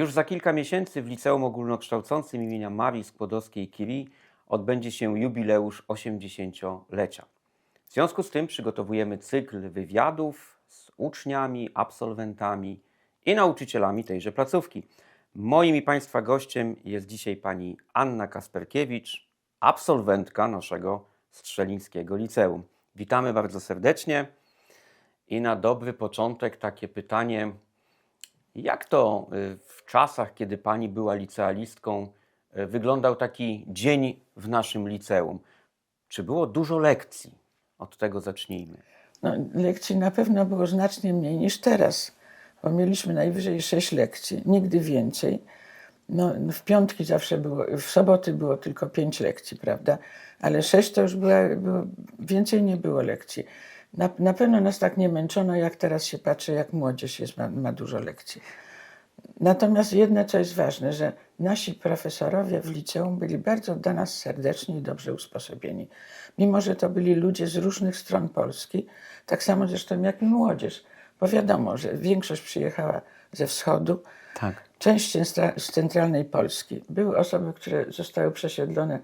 Już za kilka miesięcy w Liceum Ogólnokształcącym imienia Marii Skłodowskiej-Curie odbędzie się jubileusz 80-lecia. W związku z tym przygotowujemy cykl wywiadów z uczniami, absolwentami i nauczycielami tejże placówki. Moim i Państwa gościem jest dzisiaj pani Anna Kasperkiewicz, absolwentka naszego Strzelińskiego Liceum. Witamy bardzo serdecznie i na dobry początek takie pytanie, jak to y, w czasach, kiedy pani była licealistką, y, wyglądał taki dzień w naszym liceum? Czy było dużo lekcji? Od tego zacznijmy. No, lekcji na pewno było znacznie mniej niż teraz, bo mieliśmy najwyżej sześć lekcji, nigdy więcej. No, w piątki zawsze było, w soboty było tylko pięć lekcji, prawda? Ale sześć to już było, więcej nie było lekcji. Na, na pewno nas tak nie męczono, jak teraz się patrzy, jak młodzież jest, ma, ma dużo lekcji. Natomiast jedno, co jest ważne, że nasi profesorowie w liceum byli bardzo dla nas serdeczni i dobrze usposobieni. Mimo, że to byli ludzie z różnych stron Polski, tak samo zresztą jak i młodzież. Bo wiadomo, że większość przyjechała ze wschodu, Tak. część z centralnej Polski. Były osoby, które zostały przesiedlone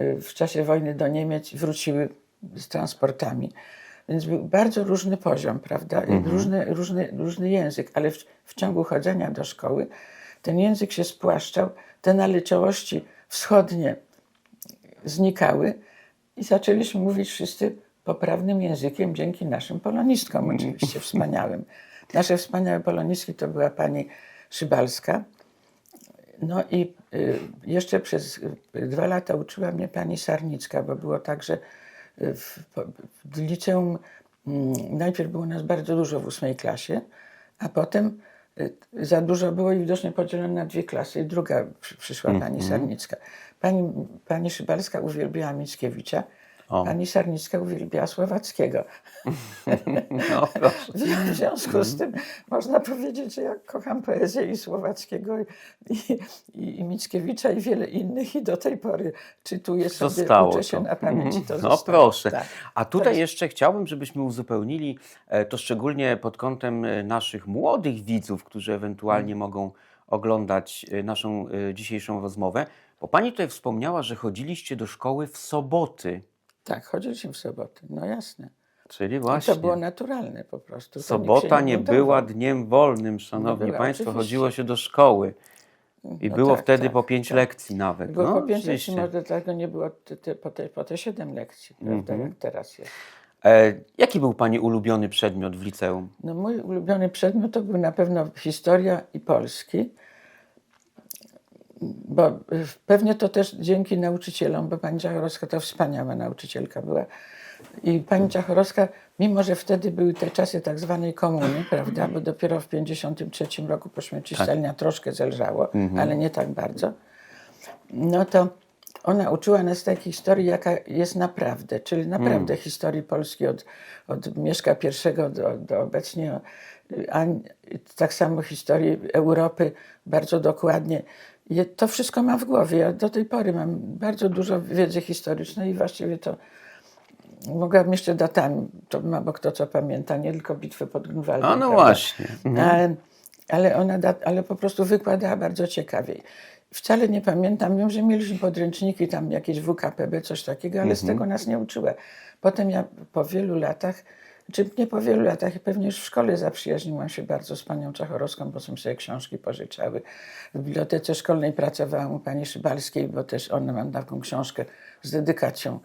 y, w czasie wojny do Niemiec i wróciły z transportami. Więc był bardzo różny poziom, prawda? I Różny, różny, różny język, ale w, w ciągu chodzenia do szkoły ten język się spłaszczał, te naleciałości wschodnie znikały i zaczęliśmy mówić wszyscy poprawnym językiem dzięki naszym polonistkom, oczywiście wspaniałym. Nasze wspaniałe polonistki to była pani Szybalska. No i y, jeszcze przez y, dwa lata uczyła mnie pani Sarnicka, bo było tak, że w, w liceum mm, najpierw było nas bardzo dużo w ósmej klasie, a potem y, za dużo było i widocznie podzielone na dwie klasy. I druga przy, przyszła pani Sarnicka. Pani, pani Szybalska uwielbiała Mickiewicza, O. pani Sarnicka uwielbiała Słowackiego. No. W związku z tym można powiedzieć, że ja kocham poezję i Słowackiego, i, i, i Mickiewicza, i wiele innych, i do tej pory czytuję sobie, Zostało uczę się to. na pamięci. To No zostało. proszę. Tak. A tutaj Teraz- jeszcze chciałbym, żebyśmy uzupełnili e, to szczególnie pod kątem e, naszych młodych widzów, którzy ewentualnie Mm. mogą oglądać e, naszą dzisiejszą rozmowę, bo pani tutaj wspomniała, że chodziliście do szkoły w soboty, Tak, chodziliśmy w soboty, no jasne. czyli I właśnie to było naturalne po prostu. Sobota nie buntował. była dniem wolnym, szanowni była, państwo, oczywiście. chodziło się do szkoły. I No było tak, wtedy tak, po pięć tak. lekcji nawet. Było no, po pięć lekcji, może dlatego nie było te, te, po, te, po te siedem lekcji, prawda, Mhm. jak teraz jest. E, jaki był pani ulubiony przedmiot w liceum? No, mój ulubiony przedmiot to był na pewno historia i polski, bo y, pewnie to też dzięki nauczycielom, bo pani Czachorowska to wspaniała nauczycielka była. I pani Czachorowska, mimo że wtedy były te czasy tak zwanej komuny, prawda, bo dopiero w 1953 roku po śmierci Stalina troszkę zelżało, ale nie tak bardzo, no to ona uczyła nas takiej historii, jaka jest naprawdę, czyli naprawdę historii Polski od, od Mieszka I do, do obecnie, a tak samo historii Europy bardzo dokładnie. To wszystko mam w głowie. Ja do tej pory mam bardzo dużo wiedzy historycznej i właściwie to mogłabym jeszcze datami, to mało kto co pamięta, nie tylko bitwy pod Grunwaldem. A no prawda? właśnie. Ale, ale ona da, ale po prostu wykładała bardzo ciekawie. Wcale nie pamiętam, wiem, że mieliśmy podręczniki, tam jakieś WKPB, coś takiego, ale z tego nas nie uczyła. Potem ja po wielu latach, czy nie po wielu latach, pewnie już w szkole zaprzyjaźniłam się bardzo z panią Czachorowską, bo są sobie książki pożyczały. W bibliotece szkolnej pracowałam u pani Szybalskiej, bo też ona mam taką książkę z dedykacją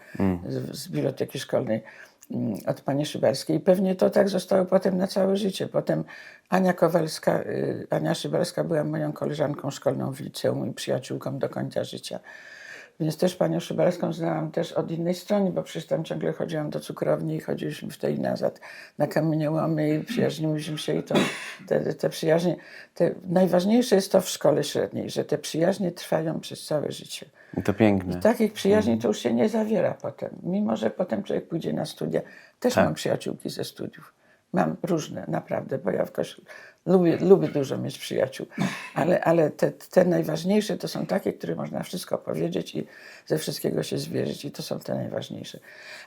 z, z biblioteki szkolnej mm, od pani Szybalskiej. I pewnie to tak zostało potem na całe życie. Potem Ania Kowalska, y, Ania Szybalska była moją koleżanką szkolną w liceum i przyjaciółką do końca życia. Więc też panią Szybalską znałam też od innej strony, bo przecież tam ciągle chodziłam do cukrowni i chodziliśmy w tej nazad na kamieniołomy i przyjaźniliśmy się i to, te, te przyjaźnie, te, najważniejsze jest to w szkole średniej, że te przyjaźnie trwają przez całe życie. To piękne. I takich przyjaźni to już się nie zawiera potem. Mimo, że potem człowiek pójdzie na studia. Też Tak. mam przyjaciółki ze studiów. Mam różne, naprawdę, bo ja w koś... Lubię, lubię dużo mieć przyjaciół, ale, ale te, te najważniejsze to są takie, które można wszystko powiedzieć i ze wszystkiego się zwierzyć i to są te najważniejsze.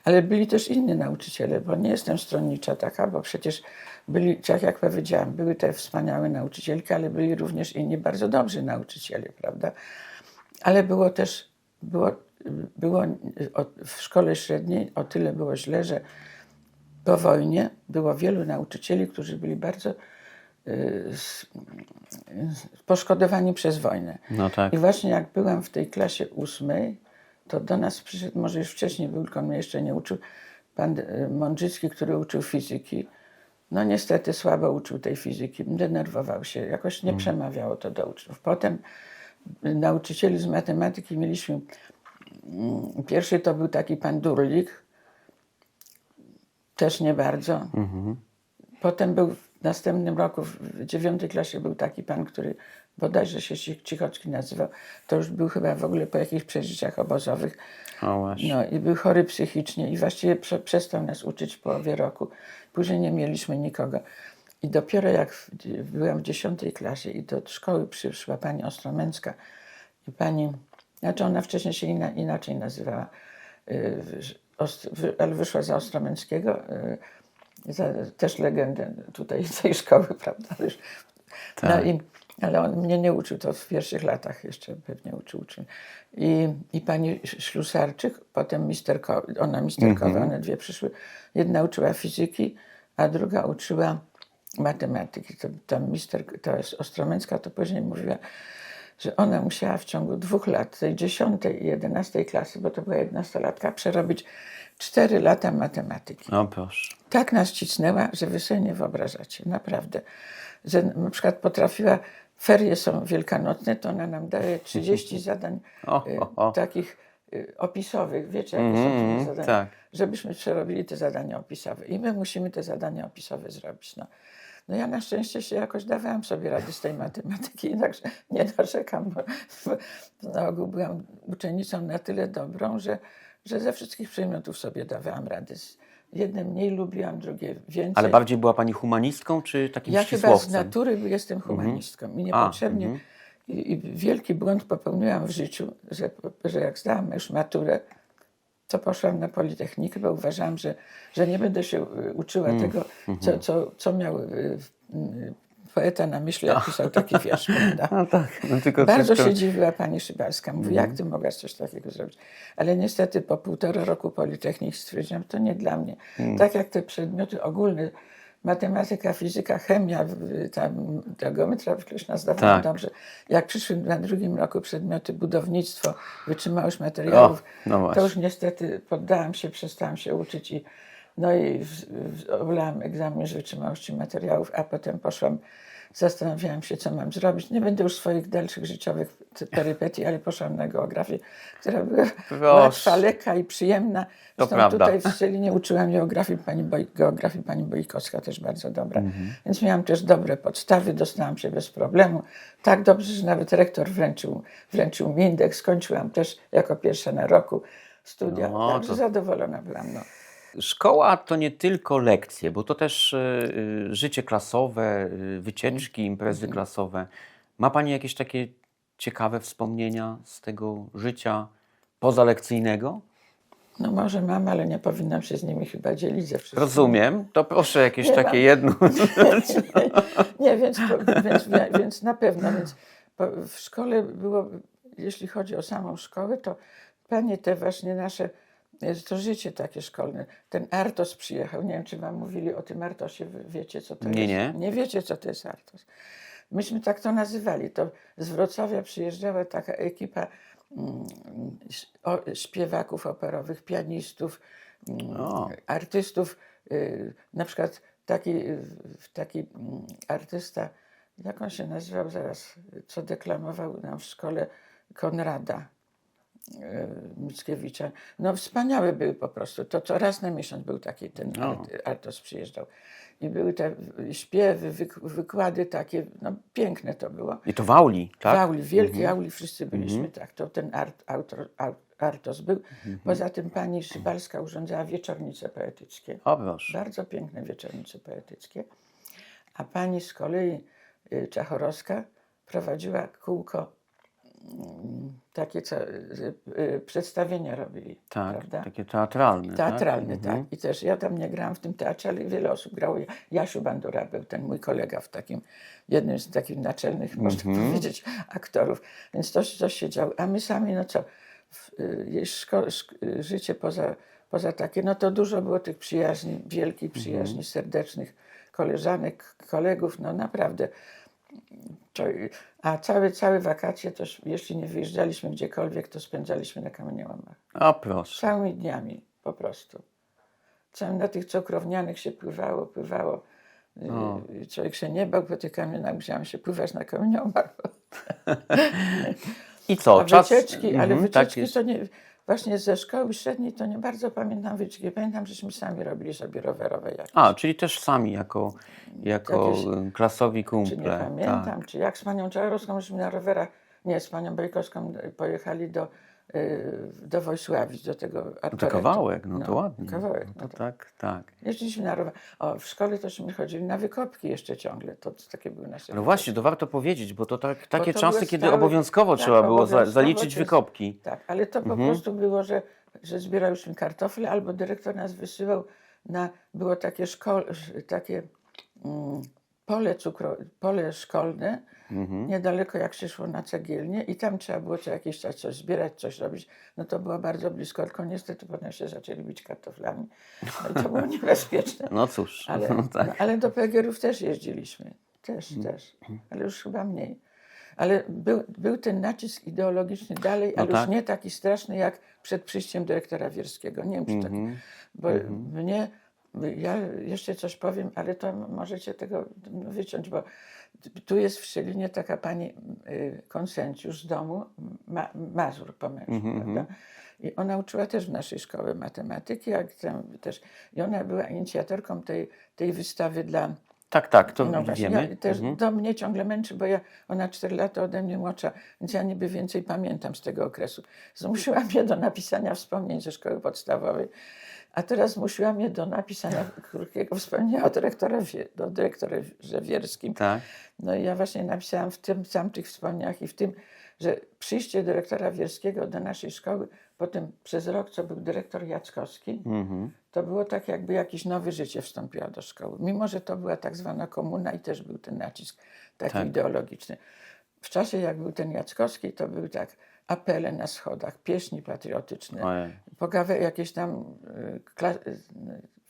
Ale byli też inni nauczyciele, bo nie jestem stronnicza taka, bo przecież byli, tak jak powiedziałam, były te wspaniałe nauczycielki, ale byli również inni bardzo dobrzy nauczyciele, prawda? Ale było też, było, było w szkole średniej o tyle było źle, że po wojnie było wielu nauczycieli, którzy byli bardzo poszkodowani przez wojnę. No tak. I właśnie jak byłam w tej klasie ósmej, to do nas przyszedł, może już wcześniej był, tylko mnie jeszcze nie uczył, pan y, Mądrzycki, który uczył fizyki. No niestety słabo uczył tej fizyki, denerwował się, jakoś nie przemawiało to do uczniów. Potem y, nauczycieli z matematyki mieliśmy, mm, pierwszy to był taki pan Durlik, też nie bardzo. Potem był w następnym roku, w dziewiątej klasie był taki pan, który bodajże się Ci- Cichocki nazywał. To już był chyba w ogóle po jakichś przeżyciach obozowych. O właśnie. No i był chory psychicznie i właściwie prze, przestał nas uczyć w połowie roku. Później nie mieliśmy nikogo. I dopiero jak w, byłam w dziesiątej klasie i do szkoły przyszła pani Ostromęcka i pani, znaczy ona wcześniej się ina, inaczej nazywała, y, wy, ale wyszła za Ostromęckiego, y, też legendę tutaj tej szkoły, prawda? No Tak. i, ale on mnie nie uczył, to w pierwszych latach jeszcze pewnie uczył. uczył. I, I pani Ślusarczyk, potem misterko, ona misterkowa, one dwie przyszły. Jedna uczyła fizyki, a druga uczyła matematyki. To, ta mister, to jest Ostromęcka, to później mówiła, że ona musiała w ciągu dwóch lat, tej dziesiątej i jedenastej klasy, bo to była jedenastolatka, przerobić cztery lata matematyki O proszę. Tak nas cisnęła, że wy sobie nie wyobrażacie, naprawdę. Że na przykład potrafiła, ferie są wielkanocne, to ona nam daje 30 zadań O, y, o, o. takich y, opisowych, wiecie, jakie są Mhm, te zadania, tak. żebyśmy przerobili te zadania opisowe. I my musimy te zadania opisowe zrobić. No. No ja na szczęście się jakoś dawałam sobie rady z tej matematyki, także nie narzekam, bo, na ogół byłam uczennicą na tyle dobrą, że, że ze wszystkich przedmiotów sobie dawałam rady. Z- Jedne mniej lubiłam, drugie więcej. Ale bardziej była pani humanistką, czy takim Ja chyba z natury jestem humanistką i A, niepotrzebnie. mhm. I, I wielki błąd popełniłam w życiu, że, że jak zdałam już maturę, to poszłam na Politechnikę, bo uważałam, że, że nie będę się y, uczyła Mm, tego, mhm. co, co, co miał y, poeta na myśli, jak pisał taki wiersz. prawda? No tak, no tylko Bardzo wszystko... Mhm. się dziwiła pani Szybalska. Mówi, jak ty mogłaś coś takiego zrobić? Ale niestety po półtora roku Politechniki stwierdziłam, to nie dla mnie. Mm. Tak jak te przedmioty ogólne, matematyka, fizyka, chemia, tam ta geometria wykreślna zdawałam Tak. dobrze. Jak przyszły na drugim roku przedmioty budownictwo, wytrzymałość materiałów, no to już niestety poddałam się, przestałam się uczyć i no i w- w- oblałam egzamin z wytrzymałości materiałów, a potem poszłam, zastanawiałam się, co mam zrobić. Nie będę już swoich dalszych życiowych perypetii, ale poszłam na geografię, która była Proszę. łatwa, lekka i przyjemna. To prawda. tutaj w Szczelinie uczyłam geografii pani, Boj, geografii pani Bojkowska, też bardzo dobra. Mhm. Więc miałam też dobre podstawy, dostałam się bez problemu. Tak dobrze, że nawet rektor wręczył, wręczył mi indeks. Skończyłam też jako pierwsza na roku studia. No, Także to- zadowolona byłam. No. Szkoła to nie tylko lekcje, bo to też y, y, życie klasowe, y, wycieczki, imprezy Mhm. klasowe. Ma Pani jakieś takie ciekawe wspomnienia z tego życia pozalekcyjnego? no może mam, ale nie powinnam się z nimi chyba dzielić ze wszystkim. Rozumiem. To proszę jakieś Nie takie mam. jedno. Nie, więc, więc, więc na pewno. Więc w szkole było, jeśli chodzi o samą szkołę, to panie te właśnie nasze, e, to życie takie szkolne. Ten Artos przyjechał. Nie wiem, czy wam mówili o tym Artosie. Wy wiecie, co to Nie, jest? nie. Nie wiecie, co to jest Artos. Myśmy tak to nazywali. To z Wrocławia przyjeżdżała taka ekipa mm, o, śpiewaków operowych, pianistów, mm, O. artystów. y, Na przykład taki, y, taki mm, artysta, jak on się nazywał zaraz, co deklamował nam w szkole Konrada. E, Mickiewicza. No wspaniały był po prostu. To co raz na miesiąc był taki ten No. art, Artos przyjeżdżał. I były te śpiewy, wyk, wykłady takie, no piękne to było. I to w auli, W tak? auli, w wielkiej auli wszyscy byliśmy, tak. To ten art, autor, au- Artos był. Poza tym pani Szybalska urządzała wieczornice poetyckie. O proszę. Bardzo piękne wieczornice poetyckie. a pani z kolei y, Czachorowska prowadziła kółko takie, y, przedstawienia robili, Tak, prawda? takie teatralne. Tak? tak. Mhm. I też ja tam nie grałam w tym teatrze, ale wiele osób grało. Jasiu Bandura był ten mój kolega w takim, jednym z takich naczelnych, można Mhm. powiedzieć, aktorów. Więc to, to się działo. A my sami, no co, y, y, życie poza, poza takie, no to dużo było tych przyjaźni, wielkich przyjaźni, serdecznych koleżanek, kolegów, no naprawdę. A całe, całe wakacje, to jeśli nie wyjeżdżaliśmy gdziekolwiek, to spędzaliśmy na kamieniołomach. A proszę. Całymi dniami po prostu. Całym na tych cukrownianych się pływało, pływało. O. Człowiek się nie bał po tych kamionach, musiałem się pływać na kamieniomach. I co? A Czas... wycieczki, ale Mhm, wycieczki tak to nie, właśnie ze szkoły średniej to nie bardzo pamiętam wycieczki. Pamiętam, żeśmy sami robili sobie rowerowe jakieś. A, czyli też sami jako, jako Jakieś- y, klasowi czy kumple. nie tak. pamiętam, czy jak z panią Czarowską myśmy na rowerach, nie, z panią Bejkowską pojechali do, do Wojsławic, do tego No to arboretu. kawałek, no to ładnie. Kawałek, No no to tak. tak. Jeździliśmy na rower. O, w szkole tośmy chodzili na wykopki jeszcze ciągle. To takie były nasze. No właśnie, to warto powiedzieć, bo to tak, takie to czasy, kiedy stałe- obowiązkowo tak, trzeba było obowiązkowo zaliczyć to jest- wykopki. Tak, ale to po Mhm. prostu było, że, że zbierałyśmy kartofle, albo dyrektor nas wysyłał na, było takie, szko, takie mm, pole, cukro, pole szkolne, Mhm. niedaleko jak się szło na cegielnię i tam trzeba było co jakiś czas coś zbierać, coś robić. No to było bardzo blisko, tylko niestety potem się zaczęli bić kartoflami. No to było niebezpieczne. No cóż, Ale, no tak. no, ale do PGR-ów też jeździliśmy. Też, Mhm. też. Ale już chyba mniej. Ale był, był ten nacisk ideologiczny dalej, No ale tak. już nie taki straszny jak przed przyjściem dyrektora Wierskiego. Nie wiem, czy tak. Mhm. Bo mnie, ja jeszcze coś powiem, ale to możecie tego wyciąć, bo tu jest w Szczelinie taka pani y, konsencjusz z domu, ma, Mazur po mężu, Mhm, prawda? I ona uczyła też w naszej szkoły matematyki, jak tam też, i ona była inicjatorką tej, tej wystawy dla Tak, tak, to no właśnie, wiemy. ja też Mhm. to mnie ciągle męczy, bo ja, ona 4 lata ode mnie młodsza, więc ja niby więcej pamiętam z tego okresu. Zmusiła mnie do napisania wspomnień ze szkoły podstawowej, a teraz zmusiła mnie do napisania krótkiego wspomnienia o dyrektorze, do dyrektorze Wierskim. Tak. No i ja właśnie napisałam w tym tamtych wspomnieniach i w tym, że przyjście dyrektora Wierskiego do naszej szkoły, potem przez rok, co był dyrektor Jackowski, Mhm. to było tak, jakby jakieś nowe życie wstąpiło do szkoły. Mimo, że to była tak zwana komuna i też był ten nacisk taki Tak. ideologiczny. W czasie, jak był ten Jackowski, to były tak apele na schodach, pieśni patriotyczne, Ojej. pogawe jakieś tam y, kla- y,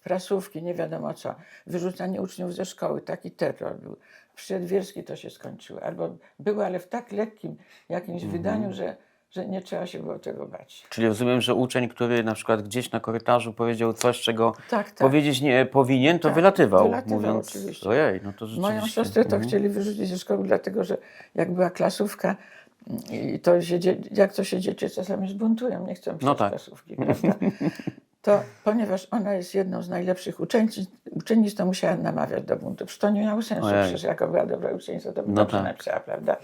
prasówki, nie wiadomo co, wyrzucanie uczniów ze szkoły, taki terror był. Przedwierski to się skończyło. Albo było, ale w tak lekkim jakimś Mhm. wydaniu, że, że nie trzeba się było tego bać. Czyli rozumiem, że uczeń, który na przykład gdzieś na korytarzu powiedział coś, czego Tak, tak. powiedzieć nie powinien, to Tak, wylatywał, wylatywał, mówiąc, oczywiście. ojej, no to rzeczywiście. Moją siostrę to Mhm. chcieli wyrzucić ze szkoły, dlatego że jak była klasówka, mm, i to się, jak to się dzieci czasami zbuntują, nie chcą pisać No tak. klasówki, prawda? To ponieważ ona jest jedną z najlepszych uczennic, uczennic to musiała namawiać do buntu. Przecież to nie miało sensu, Ojej. przecież jako była dobra uczennica, to by No dobrze tak. napisała, prawda?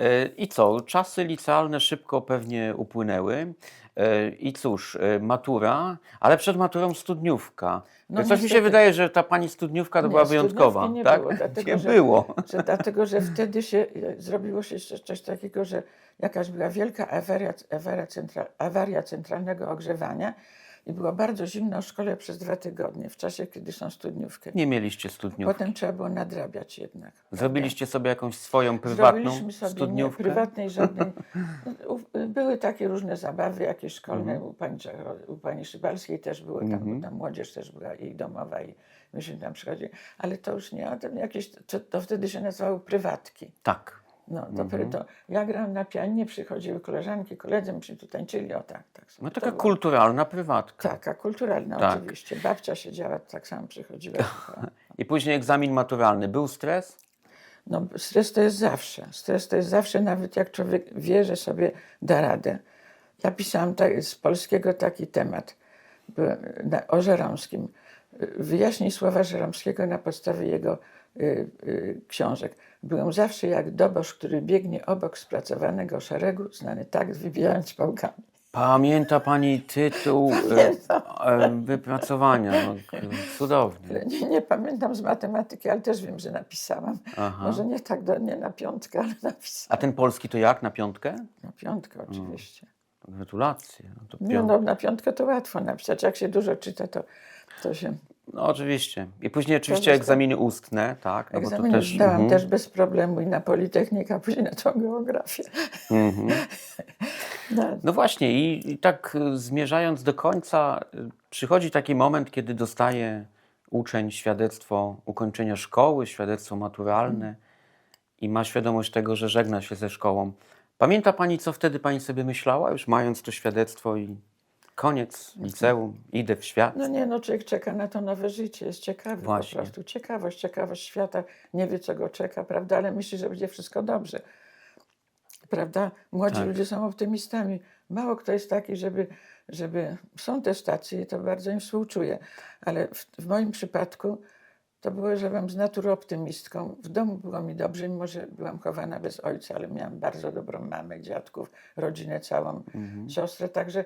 E, I co? Czasy licealne szybko pewnie upłynęły. E, I cóż, e, matura, ale przed maturą studniówka. No Coś mi się niestety. wydaje, że ta pani studniówka to Nie, była wyjątkowa. nie tak? było, dlatego, nie że- było. Że, dlatego, że wtedy się zrobiło się jeszcze coś takiego, że jakaś była wielka awaria, awaria, awaria centralnego ogrzewania i było bardzo zimno w szkole przez dwa tygodnie, w czasie, kiedy są studniówki. Nie mieliście studniówki. Potem trzeba było nadrabiać jednak. Zrobiliście sobie jakąś swoją prywatną Zrobiliśmy sobie studniówkę? Nie, prywatnej żadnej. Były takie różne zabawy, jakieś szkolne. Mhm. U, pani, u pani Szybalskiej też było, tam, bo tam młodzież też była i domowa i myśmy tam przychodzili. Ale to już nie, to jakieś, to, to wtedy się nazywało prywatki. Tak. No, to, Mhm. to ja grałam na pianinie, przychodziły koleżanki, koledzy, myśmy tu tańczyli, o tak, tak. No taka było- kulturalna prywatka. Taka kulturalna Tak. oczywiście. Babcia siedziała, tak samo przychodziła. I później egzamin maturalny. Był stres? No, stres to jest zawsze. Stres to jest zawsze, nawet jak człowiek wie, że sobie da radę. Ja pisałam tak, z polskiego taki temat byłem na, o Żeromskim. Wyjaśnij słowa Żeromskiego na podstawie jego książek. Byłem zawsze jak dobosz, który biegnie obok spracowanego szeregu, znany tak, wybijając pałkami. Pamięta pani tytuł e, e, wypracowania? No, cudownie. Nie, nie pamiętam z matematyki, ale też wiem, że napisałam. Aha. Może nie tak do, nie na piątkę, ale A napisałam. ten polski to jak? Na piątkę? Na piątkę oczywiście. Gratulacje. No, to pią- no, na piątkę to łatwo napisać. Jak się dużo czyta, to, to się... no oczywiście. I później oczywiście egzaminy ustne, tak? No bo Egzaminy też, zdałam mhm. też bez problemu i na Politechnikę, a później na tą geografię. Mhm. No, No właśnie, i, i tak y, zmierzając do końca, y, przychodzi taki moment, kiedy dostaje uczeń świadectwo ukończenia szkoły, świadectwo maturalne i ma świadomość tego, że żegna się ze szkołą. Pamięta Pani, co wtedy Pani sobie myślała, już mając to świadectwo i koniec liceum, idę w świat? no nie, no człowiek czeka na to nowe życie, jest ciekawy Właśnie. po prostu. Ciekawość, ciekawość świata, nie wie co go czeka, prawda, ale myśli, że będzie wszystko dobrze. Prawda? Młodzi Tak. ludzie są optymistami. Mało kto jest taki, żeby, żeby... Są te stacje to bardzo im współczuję, ale w, w moim przypadku to było, że byłam z natury optymistką. W domu było mi dobrze, mimo że byłam chowana bez ojca, ale miałam bardzo dobrą mamę, dziadków, rodzinę całą, siostrę. Także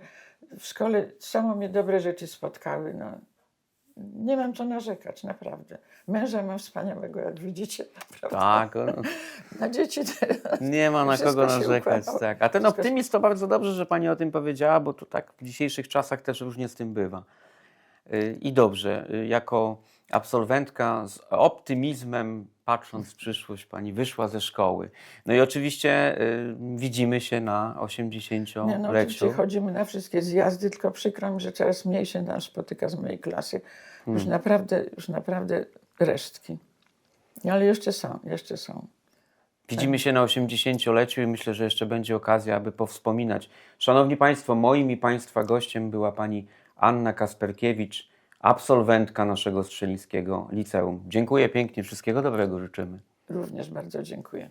w szkole samo mnie dobre rzeczy spotkały. No. Nie mam co narzekać, naprawdę. Męża mam wspaniałego, jak widzicie. Tak, o, Na dzieci teraz. nie ma na kogo narzekać. Tak. A ten Wszystko optymizm to bardzo dobrze, że Pani o tym powiedziała, bo to tak w dzisiejszych czasach też różnie z tym bywa. Y, I dobrze, y, jako absolwentka z optymizmem, patrząc w przyszłość, Pani wyszła ze szkoły. No i oczywiście y, widzimy się na Nie, no, 80-leciu. oczywiście chodzimy na wszystkie zjazdy, tylko przykro mi, że coraz mniej się nam spotyka z mojej klasy. Już Hmm. naprawdę, już naprawdę resztki. Ale jeszcze są, jeszcze są. Widzimy się na 80-leciu i myślę, że jeszcze będzie okazja, aby powspominać. Szanowni Państwo, moim i Państwa gościem była Pani Anna Kasperkiewicz, absolwentka naszego Strzelińskiego Liceum. Dziękuję pięknie, wszystkiego dobrego życzymy. Również bardzo dziękuję.